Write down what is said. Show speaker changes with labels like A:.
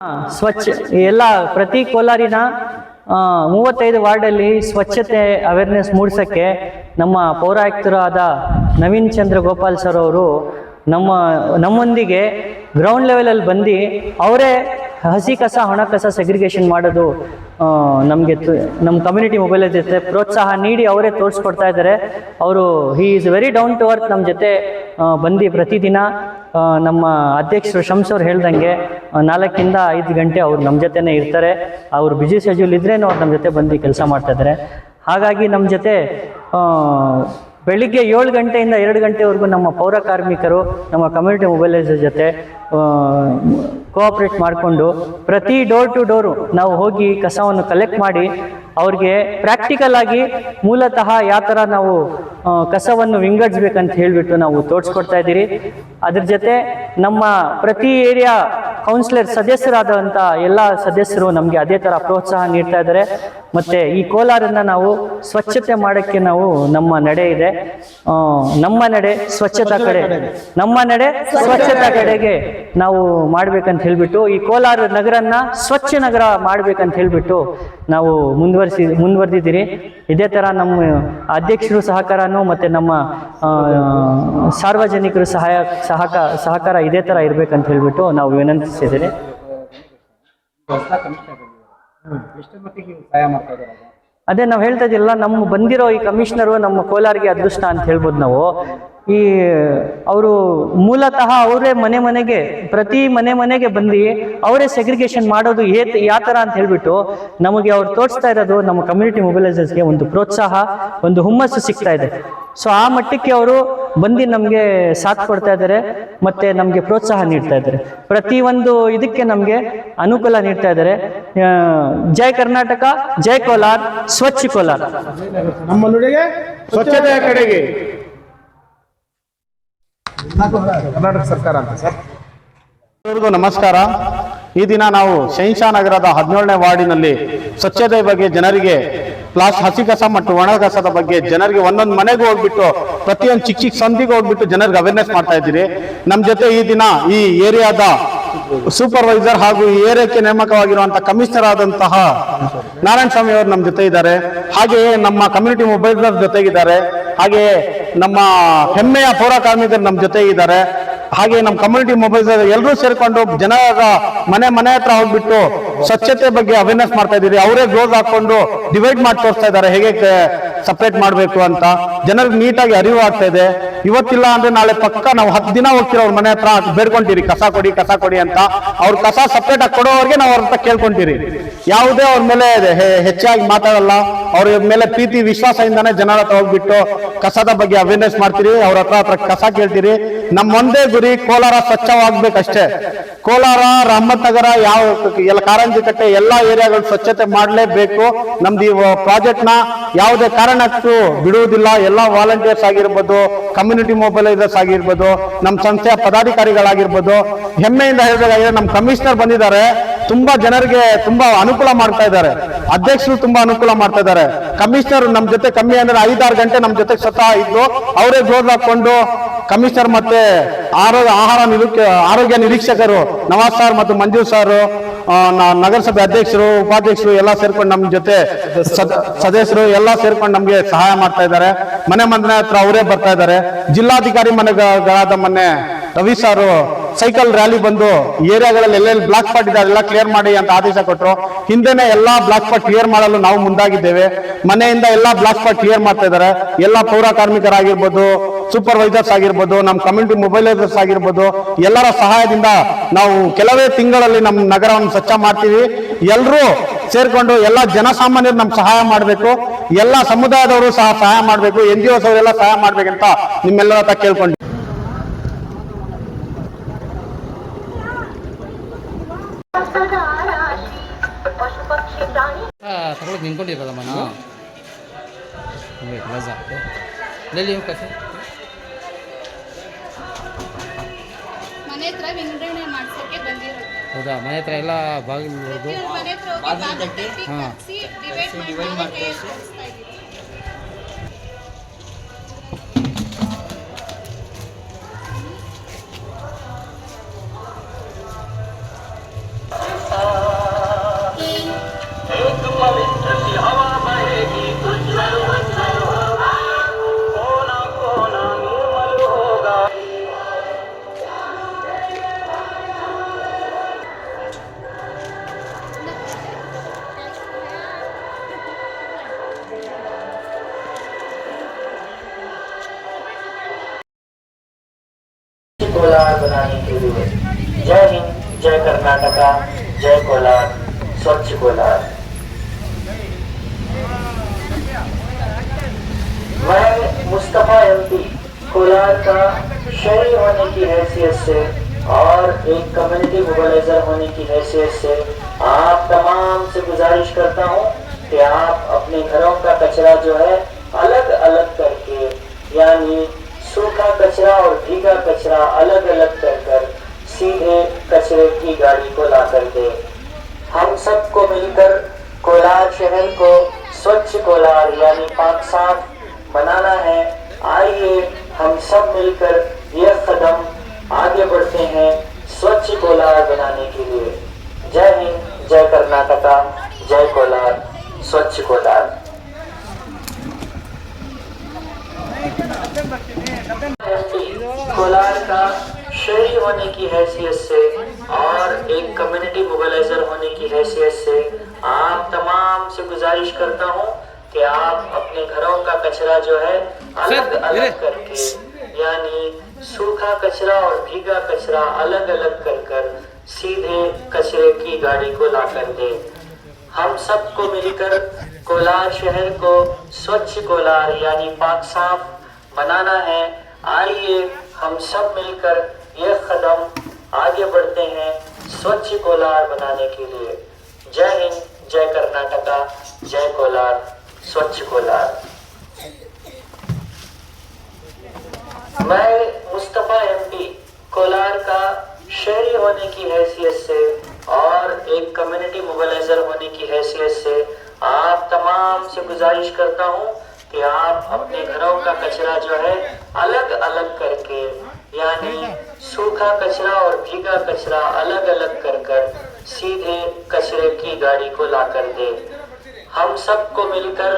A: ಸ್ವಚ್ಛ ಎಲ್ಲ ಪ್ರತಿ ಕೋಲಾರಿನ ಮೂವತ್ತೈದು ವಾರ್ಡಲ್ಲಿ ಸ್ವಚ್ಛತೆ ಅವೇರ್ನೆಸ್ ಮೂಡಿಸೋಕ್ಕೆ ನಮ್ಮ ಪೌರಾಯುಕ್ತರಾದ ನವೀನ್ ಚಂದ್ರ ಗೋಪಾಲ್ ಸರ್ ಅವರು ನಮ್ಮ ನಮ್ಮೊಂದಿಗೆ ಗ್ರೌಂಡ್ ಲೆವೆಲಲ್ಲಿ ಬಂದು ಅವರೇ ಹಸಿ ಕಸ, ಹಣ ಕಸ ಸೆಗ್ರಿಗೇಷನ್ ಮಾಡೋದು ನಮಗೆ ನಮ್ಮ ಕಮ್ಯುನಿಟಿ ಮೊಬೈಲ್ ಜೊತೆ ಪ್ರೋತ್ಸಾಹ ನೀಡಿ ಅವರೇ ತೋರಿಸ್ಕೊಡ್ತಾ ಇದ್ದಾರೆ. ಅವರು he is very down to earth ನಮ್ಮ ಜೊತೆ ಬಂದು ಪ್ರತಿದಿನ ನಮ್ಮ ಅಧ್ಯಕ್ಷರು ಶಂಸ್ ಅವ್ರು ಹೇಳ್ದಂಗೆ ನಾಲ್ಕಿಂದ ಐದು ಗಂಟೆ ಅವ್ರು ನಮ್ಮ ಜೊತೆನೇ ಇರ್ತಾರೆ. ಅವ್ರು ಬಿಜಿ ಶೆಡ್ಯೂಲ್ ಇದ್ರೇನು ಅವ್ರು ನಮ್ಮ ಜೊತೆ ಬಂದು ಕೆಲಸ ಮಾಡ್ತಾ ಇದ್ದಾರೆ. ಹಾಗಾಗಿ ನಮ್ಮ ಜೊತೆ ಬೆಳಿಗ್ಗೆ ಏಳು ಗಂಟೆಯಿಂದ ಎರಡು ಗಂಟೆವರೆಗೂ ನಮ್ಮ ಪೌರ ಕಾರ್ಮಿಕರು, ನಮ್ಮ ಕಮ್ಯುನಿಟಿ ಮೊಬೈಲೈಸರ್ ಜೊತೆ ಕೋಆಪ್ರೇಟ್ ಮಾಡಿಕೊಂಡು ಪ್ರತಿ ಡೋರ್ ಟು ಡೋರು ನಾವು ಹೋಗಿ ಕಸವನ್ನು ಕಲೆಕ್ಟ್ ಮಾಡಿ ಅವ್ರಿಗೆ ಪ್ರಾಕ್ಟಿಕಲ್ ಆಗಿ ಮೂಲತಃ ಯಾವ ಥರ ನಾವು ಕಸವನ್ನು ವಿಂಗಡಿಸ್ಬೇಕಂತ ಹೇಳಿಬಿಟ್ಟು ನಾವು ತೋರಿಸ್ಕೊಡ್ತಾ ಇದ್ದೀರಿ. ಅದ್ರ ಜೊತೆ ನಮ್ಮ ಪ್ರತಿ ಏರಿಯಾ ಕೌನ್ಸಿಲರ್ ಸದಸ್ಯರಾದಂಥ ಎಲ್ಲ ಸದಸ್ಯರು ನಮಗೆ ಅದೇ ಥರ ಪ್ರೋತ್ಸಾಹ ನೀಡ್ತಾ ಇದ್ದಾರೆ. ಮತ್ತು ಈ ಕೋಲಾರನ್ನ ನಾವು ಸ್ವಚ್ಛತೆ ಮಾಡೋಕ್ಕೆ ನಾವು ನಮ್ಮ ನಡೆ ಇದೆ. ನಮ್ಮ ನಡೆ ಸ್ವಚ್ಛತಾ ಕಡೆ, ನಮ್ಮ ನಡೆ ಸ್ವಚ್ಛತಾ ಕಡೆಗೆ ನಾವು ಮಾಡ್ಬೇಕಂತ ಹೇಳ್ಬಿಟ್ಟು ಈ ಕೋಲಾರ ನಗರನ್ನ ಸ್ವಚ್ಛ ನಗರ ಮಾಡ್ಬೇಕಂತ ಹೇಳ್ಬಿಟ್ಟು ನಾವು ಮುಂದುವರಿಸಿ, ಮುಂದುವರೆದಿದ್ದೀರಿ. ಇದೇ ಥರ ನಮ್ಮ ಅಧ್ಯಕ್ಷರು ಸಹಕಾರನೂ ಮತ್ತು ನಮ್ಮ ಸಾರ್ವಜನಿಕರು ಸಹಾಯ ಸಹಕಾರ ಸಹಕಾರ ಇದೇ ಥರ ಇರಬೇಕಂತ ಹೇಳ್ಬಿಟ್ಟು ನಾವು ವಿನಂತಿಸಿದ್ದೀರಿ
B: ಇದ್ದಾರೆ
A: ಅದೇ ನಾವು ಹೇಳ್ತಾ ಇದ್ದಿಲ್ಲ ನಮ್ಮ ಬಂದಿರೋ ಈ ಕಮಿಷನರು ನಮ್ಮ ಕೋಲಾರಿಗೆ ಅದೃಷ್ಟ ಅಂತ ಹೇಳ್ಬೋದು ನಾವು. ಈ, ಅವರು ಮೂಲತಃ ಅವರೇ ಮನೆ ಮನೆಗೆ, ಪ್ರತಿ ಮನೆ ಮನೆಗೆ ಬಂದು ಅವರೇ ಸೆಗ್ರಿಗೇಷನ್ ಮಾಡೋದು ಏತ್ ಯಾವ ಥರ ಅಂತ ಹೇಳ್ಬಿಟ್ಟು ನಮಗೆ ಅವ್ರು ತೋರಿಸ್ತಾ ಇರೋದು ನಮ್ಮ ಕಮ್ಯುನಿಟಿ ಮೊಬಿಲೈಸರ್ಸ್ಗೆ ಒಂದು ಪ್ರೋತ್ಸಾಹ, ಒಂದು ಹುಮ್ಮಸ್ಸು ಸಿಗ್ತಾ ಇದೆ. ಸೊ ಆ ಮಟ್ಟಕ್ಕೆ ಅವರು ಬಂದು ನಮಗೆ ಸಾಥ್ ಕೊಡ್ತಾ ಇದ್ದಾರೆ, ಮತ್ತೆ ನಮಗೆ ಪ್ರೋತ್ಸಾಹ ನೀಡ್ತಾ ಇದ್ದಾರೆ. ಪ್ರತಿಯೊಂದು ಇದಕ್ಕೆ ನಮಗೆ ಅನುಕೂಲ ನೀಡ್ತಾ ಇದ್ದಾರೆ. ಜೈ ಕರ್ನಾಟಕ, ಜೈ ಕೋಲಾರ್, ಸ್ವಚ್ಛ ಕೋಲಾರ್.
B: ನಮ್ಮ ಸ್ವಚ್ಛತೆಯ ಕಡೆಗೆ. ಕರ್ನಾಟಕ ಸರ್ಕಾರ ಅಂತ ಸರ್.
C: ಎಲ್ಲರಿಗೂ ನಮಸ್ಕಾರ. ಈ ದಿನ ನಾವು ಶೈನ್ಶಾ ನಗರದ ಹದಿನೇಳನೇ ವಾರ್ಡಿನಲ್ಲಿ ಸ್ವಚ್ಛತೆ ಬಗ್ಗೆ ಜನರಿಗೆ ಪ್ಲಾಸ್ ಹಸಿ ಕಸ ಮತ್ತು ಒಣ ಕಸದ ಬಗ್ಗೆ ಜನರಿಗೆ ಒಂದೊಂದು ಮನೆಗೆ ಹೋಗ್ಬಿಟ್ಟು ಪ್ರತಿಯೊಂದು ಚಿಕ್ಕ ಚಿಕ್ಕ ಸಂಧಿಗೆ ಹೋಗ್ಬಿಟ್ಟು ಜನರಿಗೆ ಅವೇರ್ನೆಸ್ ಮಾಡ್ತಾ ಇದ್ದೀರಿ. ನಮ್ಮ ಜೊತೆ ಈ ದಿನ ಈ ಏರಿಯಾದ ಸೂಪರ್ವೈಸರ್ ಹಾಗೂ ಈ ಏರಿಯಾಕ್ಕೆ ನೇಮಕವಾಗಿರುವಂತಹ ಕಮಿಷನರ್ ಆದಂತಹ ನಾರಾಯಣ ಸ್ವಾಮಿ ಅವರು ನಮ್ಮ ಜೊತೆ ಇದ್ದಾರೆ. ಹಾಗೆಯೇ ನಮ್ಮ ಕಮ್ಯುನಿಟಿ ಮೊಬೈಲ್ ಜೊತೆಗಿದ್ದಾರೆ ಹಾಗೆಯೇ ನಮ್ಮ ಹೆಮ್ಮೆಯ ಪೌರ ಕಾರ್ಮಿಕರು ನಮ್ಮ ಜೊತೆ ಇದ್ದಾರೆ. ಹಾಗೆ ನಮ್ಮ ಕಮ್ಯುನಿಟಿ ಮೊಬೈಲ್ ಎಲ್ಲರೂ ಸೇರ್ಕೊಂಡು ಜನರ ಮನೆ ಮನೆ ಹತ್ರ ಹೋಗ್ಬಿಟ್ಟು ಸ್ವಚ್ಛತೆ ಬಗ್ಗೆ ಅವೇರ್ನೆಸ್ ಮಾಡ್ತಾ ಇದ್ದೀರಿ. ಅವರೇ ಗ್ಲೋಸ್ ಹಾಕೊಂಡು ಡಿವೈಡ್ ಮಾಡಿ ತೋರಿಸ್ತಾ ಇದ್ದಾರೆ. ಹೇಗೆ ಸಪ್ರೇಟ್ ಮಾಡಬೇಕು ಅಂತ. ಜನರಿಗೆ ನೀಟಾಗಿ ಅರಿವು ಆಗ್ತಾ ಇದೆ. ಇವತ್ತಿಲ್ಲ ಅಂದ್ರೆ ನಾಳೆ ಪಕ್ಕ ನಾವು ಹತ್ತು ದಿನ ಹೋಗ್ತೀವಿ ಅವ್ರ ಮನೆ ಹತ್ರ, ಬೇಡ್ಕೊಂತೀರಿ, ಕಸ ಕೊಡಿ ಕಸ ಕೊಡಿ ಅಂತ. ಅವ್ರ ಕಸ ಸಪ್ರೇಟ್ ಆಗಿ ಕೊಡೋವರೆಗೆ ನಾವು ಅವ್ರ ಹತ್ರ ಕೇಳ್ಕೊಂತೀರಿ. ಯಾವುದೇ ಅವ್ರ ಮೇಲೆ ಹೆಚ್ಚಾಗಿ ಮಾತಾಡಲ್ಲ. ಅವ್ರ ಮೇಲೆ ಪ್ರೀತಿ ವಿಶ್ವಾಸದಿಂದಾನೇ ಜನರ ಹತ್ರ ಹೋಗ್ಬಿಟ್ಟು ಕಸದ ಬಗ್ಗೆ ಅವೇರ್ನೆಸ್ ಮಾಡ್ತೀರಿ. ಅವ್ರ ಹತ್ರ ಹತ್ರ ಕಸ ಕೇಳ್ತೀರಿ. ನಮ್ಮ ಒಂದೇ ಗುರಿ, ಕೋಲಾರ ಸ್ವಚ್ಛವಾಗ್ಬೇಕಷ್ಟೇ. ಕೋಲಾರ ರಹಮತ್ ನಗರ ಯಾವ ಎಲ್ಲ ಕಾರಂಜಿ ಕಟ್ಟೆ ಎಲ್ಲಾ ಏರಿಯಾಗಳು ಸ್ವಚ್ಛತೆ ಮಾಡಲೇಬೇಕು. ನಮ್ದು ಈ ಪ್ರಾಜೆಕ್ಟ್ನ ಯಾವುದೇ ಕಾರಣಕ್ಕೂ ಬಿಡುವುದಿಲ್ಲ. ಎಲ್ಲಾ ವಾಲಂಟಿಯರ್ಸ್ ಆಗಿರ್ಬೋದು ಕಮ್ಯುನಿಟಿ ಮೊಬೈಲೈಸರ್ಸ್ ಆಗಿರ್ಬೋದು ನಮ್ಮ ಸಂಸ್ಥೆಯ ಪದಾಧಿಕಾರಿಗಳಾಗಿರ್ಬೋದು, ಹೆಮ್ಮೆಯಿಂದ ಹೇಳಬೇಕಾಗಿದೆ ನಮ್ಮ ಕಮಿಷನರ್ ಬಂದಿದ್ದಾರೆ. ತುಂಬಾ ಜನರಿಗೆ ತುಂಬಾ ಅನುಕೂಲ ಮಾಡ್ತಾ ಇದ್ದಾರೆ. ಅಧ್ಯಕ್ಷರು ತುಂಬಾ ಅನುಕೂಲ ಮಾಡ್ತಾ ಇದ್ದಾರೆ. ಕಮಿಷನರ್ ನಮ್ಮ ಜೊತೆ ಕಮ್ಮಿ ಅಂದ್ರೆ ಐದಾರು ಗಂಟೆ ನಮ್ಮ ಜೊತೆ ಸ್ವತಃ ಇದ್ದು, ಅವರೇ ಜೋರ್ ಹಾಕೊಂಡು ಕಮಿಷನರ್ ಮತ್ತೆ ಆರೋಗ್ಯ, ಆಹಾರ ನಿರೀಕ್ಷ, ಆರೋಗ್ಯ ನಿರೀಕ್ಷಕರು ನವಾಜ್ ಸರ್ ಮತ್ತು ಮಂಜು ಸರ್ ನಗರಸಭೆ ಅಧ್ಯಕ್ಷರು, ಉಪಾಧ್ಯಕ್ಷರು ಎಲ್ಲ ಸೇರ್ಕೊಂಡು ನಮ್ಮ ಜೊತೆ ಸದ- ಸದಸ್ಯರು ಎಲ್ಲ ಸೇರ್ಕೊಂಡು ನಮ್ಗೆ ಸಹಾಯ ಮಾಡ್ತಾ ಇದ್ದಾರೆ. ಮನೆ ಮನೆ ಹತ್ರ ಅವರೇ ಬರ್ತಾ ಇದ್ದಾರೆ. ಜಿಲ್ಲಾಧಿಕಾರಿ ಮನೆಗಳಾದ ಮೊನ್ನೆ ರವಿ ಸಾರು ಸೈಕಲ್ ರ್ಯಾಲಿ ಬಂದು ಏರಿಯಾಗಳಲ್ಲಿ ಎಲ್ಲೆಲ್ಲಿ ಬ್ಲಾಕ್ ಸ್ಪಾಟ್ ಇದೆ ಅದೆಲ್ಲ ಕ್ಲಿಯರ್ ಮಾಡಿ ಅಂತ ಆದೇಶ ಕೊಟ್ಟರು ಹಿಂದೆನೆ ಎಲ್ಲಾ ಬ್ಲಾಕ್ ಸ್ಪಾಟ್ ಕ್ಲಿಯರ್ ಮಾಡಲು ನಾವು ಮುಂದಾಗಿದ್ದೇವೆ. ಮನೆಯಿಂದ ಎಲ್ಲಾ ಬ್ಲಾಕ್ ಸ್ಪಾಟ್ ಕ್ಲಿಯರ್ ಮಾಡ್ತಾ ಇದ್ದಾರೆ. ಎಲ್ಲಾ ಪೌರ ಕಾರ್ಮಿಕರಾಗಿರ್ಬೋದು ಸೂಪರ್ವೈಸರ್ಸ್ ಆಗಿರ್ಬೋದು ನಮ್ಮ ಕಮ್ಯುನಿಟಿ ಮೊಬೈಲೈಸರ್ಸ್ ಆಗಿರ್ಬೋದು, ಎಲ್ಲರ ಸಹಾಯದಿಂದ ನಾವು ಕೆಲವೇ ತಿಂಗಳಲ್ಲಿ ನಮ್ಮ ನಗರವನ್ನು ಸ್ವಚ್ಛ ಮಾಡ್ತೀವಿ. ಎಲ್ಲರೂ ಸೇರ್ಕೊಂಡು ಎಲ್ಲ ಜನಸಾಮಾನ್ಯರು ನಮ್ಗೆ ಸಹಾಯ ಮಾಡಬೇಕು. ಎಲ್ಲ ಸಮುದಾಯದವರು ಸಹ ಸಹಾಯ ಮಾಡಬೇಕು. ಎನ್ ಜಿ ಓಸ್ ಅವರೆಲ್ಲ ಸಹಾಯ ಮಾಡ್ಬೇಕಂತ ನಿಮ್ಮೆಲ್ಲರ ಹತ್ರ ಕೇಳ್ಕೊಂಡು
D: ತಗೊಳ್ಳೋದು ನಿಂತ್ಕೊಂಡಿರೋದಮ್ಮ ನೀವು ಕ್ಲೋಸ್ ಆಗ್ತು ಎಲ್ಲಿ
E: ಬಂದಿರೋದು.
D: ಹೌದಾ? ಮನೆ ಹತ್ರ ಎಲ್ಲ ಬಾಗಿಲು ಹೊಡೆದು
E: بنانے کے لیے۔ جے ہند، جے
D: کرناٹکا،
E: جے کولار سوچ کولار۔ میں مصطفیٰ
F: ایم پی، کولار کا شہری ہونے کی حیثیت سے اور ایک کمیونٹی موبلائزر ہونے کی حیثیت سے آپ تمام سے گزارش کرتا ہوں کہ آپ اپنے گھروں کا کچرا جو ہے الگ الگ کر کے یعنی سوکھا کچرا اور بھیگا کچرا الگ الگ کر کر سیدھے کچرے کی گاڑی کو لا کر دے۔ ہم سب کو مل کر کولار شہر کو سوچھ کولار یعنی پاک صاف بنانا ہے۔ آئیے ہم سب مل کر یہ قدم آگے بڑھتے ہیں سوچھ کولار بنانے کے لیے۔ جے ہند، جے کرناٹکا، جے کولار سوچھ کولار کولار کا شہری ہونے کی حیثیت سے اور ایک کمیونٹی موبلائزر ہونے کی حیثیت سے آپ تمام سے گزارش کرتا ہوں کہ آپ اپنے گھروں کا کچرا جو ہے الگ الگ کر کے یعنی سوکھا کچرا اور بھیگا کچرا الگ الگ کر کر سیدھے کچرے کی گاڑی کو لا کر دیں ہم سب کو مل کر کولار شہر کو سوچھ کولار یعنی پاک صاف بنانا ہے۔ آئیے، ہم سب مل کر یہ قدم آگے بڑھتے ہیں سوچھ کولار بنانے کے لیے۔ جے ہند، جے کرناٹکا، جے کولار، سوچ کولار۔ میں مصطفیٰ ایم پی، کولار کا شہری ہونے کی حیثیت سے اور ایک کمیونٹی موبلائزر ہونے کی حیثیت سے آپ تمام سے گزارش کرتا ہوں کہ آپ اپنے گھروں کا کچرا جو ہے الگ الگ کر کے یعنی سوکھا کچرا اور بھیگا کچرا الگ الگ کر کر سیدھے کچرے کی گاڑی کو لا کر دے۔ ہم سب کو مل کر